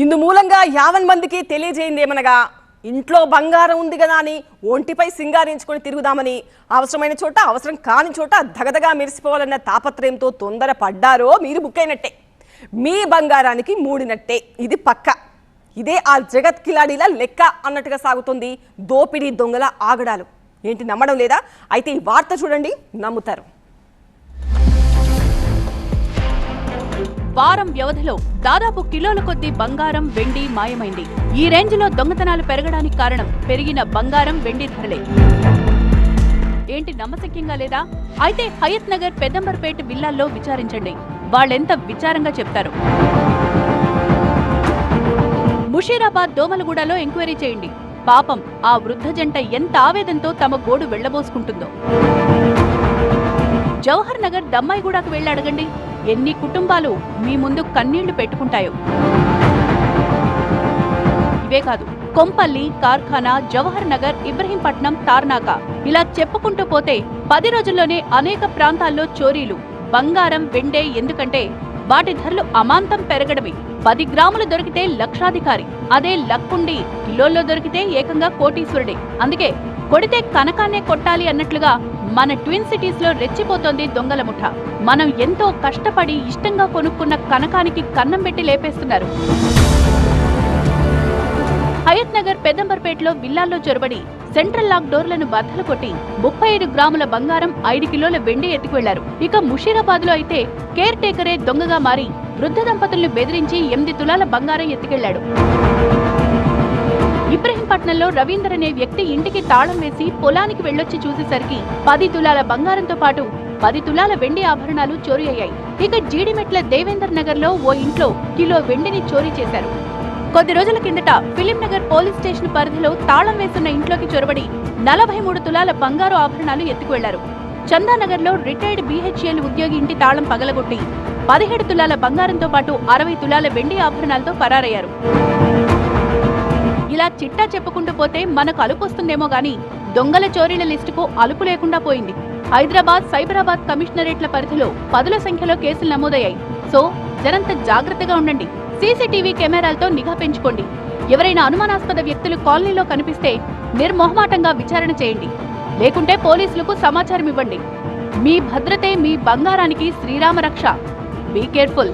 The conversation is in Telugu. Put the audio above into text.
ఇందు మూలంగా యావన్ మందికి తెలియజేయిందేమనగా ఇంట్లో బంగారం ఉంది కదా అని ఒంటిపై సింగారించుకొని తిరుగుదామని అవసరమైన చోట అవసరం కాని చోట దగదగా మెరిసిపోవాలన్న తాపత్రయంతో తొందర పడ్డారో మీరు బుక్ అయినట్టే. మీ బంగారానికి మూడినట్టే. ఇది పక్క. ఇదే ఆ జగత్ కిలాడీల లెక్క అన్నట్టుగా సాగుతుంది దోపిడీ దొంగల ఆగడాలు. ఏంటి నమ్మడం లేదా? అయితే ఈ వార్త చూడండి నమ్ముతారు. వారం వ్యవధిలో దాదాపు కిలోల కొద్దీ బంగారం వెండి మాయమైంది. ఈ రేంజ్లో దొంగతనాలు పెరగడానికి కారణం పెరిగిన బంగారం వెండి ధరలే. ఏంటి నమ్మశక్యంగా లేదా? అయితే హయత్ నగర్ పెదంబర్పేట విల్లాల్లో విచారించండి. వాళ్ళెంత విచారంగా చెప్తారు? ముషీరాబాద్ దోమలగూడలో ఎంక్వైరీ చేయండి. పాపం ఆ వృద్ధ జంట ఎంత ఆవేదంతో తమ గోడు వెళ్ళబోసుకుంటుందో జవహర్ నగర్ దమ్మాయిగూడకు వెళ్ళి అడగండి. ఎన్ని కుటుంబాలు మీ ముందు కన్నీళ్ళు పెట్టుకుంటాయో. ఇవే కాదు కొంపల్లి కార్ఖానా జవహర్ నగర్ ఇబ్రహీంపట్నం తార్నాక. ఇలా చెప్పుకుంటూ పోతే పది రోజుల్లోనే అనేక ప్రాంతాల్లో చోరీలు బంగారం వెండే ఎందుకంటే వాటి ధరలు అమాంతం పెరగడమే. పది గ్రాములు దొరికితే లక్షాధికారి అదే లక్కుండి కిలోల్లో దొరికితే ఏకంగా కోటీశ్వరుడే. అందుకే కొడితే కనకాన్నే కొట్టాలి అన్నట్లుగా మన ట్విన్ సిటీస్లో రెచ్చిపోతోంది దొంగల ముఠ. మనం ఎంతో కష్టపడి ఇష్టంగా కొనుక్కున్న కనకానికి కన్నం పెట్టి లేపేస్తున్నారు. హయత్ నగర్ పెదంబర్పేటలో విల్లాల్లో చొరబడి సెంట్రల్ లాక్ డోర్లను బద్దలు కొట్టి ముప్పై ఐదు గ్రాముల బంగారం ఐదు కిలోల వెండి ఎత్తుకువెళ్ళారు ఇక ముషీరాబాద్లో అయితే కేర్ టేకరే దొంగగా మారి వృద్ధ దంపతుల్ని బెదిరించి ఎనిమిది తులాల బంగారం ఎత్తుకెళ్ళాడు. ఇబ్రహీంపట్నంలో రవీందర్ అనే వ్యక్తి ఇంటికి తాళం వేసి పొలానికి వెళ్ళొచ్చి చూసేసరికి పది తులాల బంగారంతో పాటు పది తులాల వెండి ఆభరణాలు చోరీ అయ్యాయి. ఇక జీడిమెట్ల దేవేందర్ నగర్లో ఓ ఇంట్లో కిలో వెండిని చోరీ చేశారు. కొద్ది రోజుల కిందట ఫిలిం నగర్ పోలీస్ స్టేషన్ పరిధిలో తాళం వేస్తున్న ఇంట్లోకి చొరబడి నలభై మూడు తులాల బంగారు ఆభరణాలు ఎత్తుకువెళ్ళారు చందానగర్లో రిటైర్డ్ బీహెచ్ఎల్ ఉద్యోగి ఇంటి తాళం పగలగొట్టి పదిహేడు తులాల బంగారంతో పాటు అరవై తులాల వెండి ఆభరణాలతో పరారయ్యారు ఇలా చిట్టా చెప్పుకుంటూ పోతే మనకు అలుపు వస్తుందేమో గాని దొంగల చోరీల లిస్టుకు అలుపు లేకుండా పోయింది. హైదరాబాద్ సైబరాబాద్ కమిషనరేట్ల పరిధిలో పదుల సంఖ్యలో కేసులు నమోదయ్యాయి. సో జరంత జాగ్రత్తగా ఉండండి. సీసీటీవీ కెమెరాలతో నిఘా పెంచుకోండి. ఎవరైనా అనుమానాస్పద వ్యక్తులు కాలనీలో కనిపిస్తే నిర్మోహమాటంగా విచారణ చేయండి. లేకుంటే పోలీసులకు సమాచారం ఇవ్వండి. మీ భద్రతే మీ బంగారానికి శ్రీరామ రక్ష. Be careful.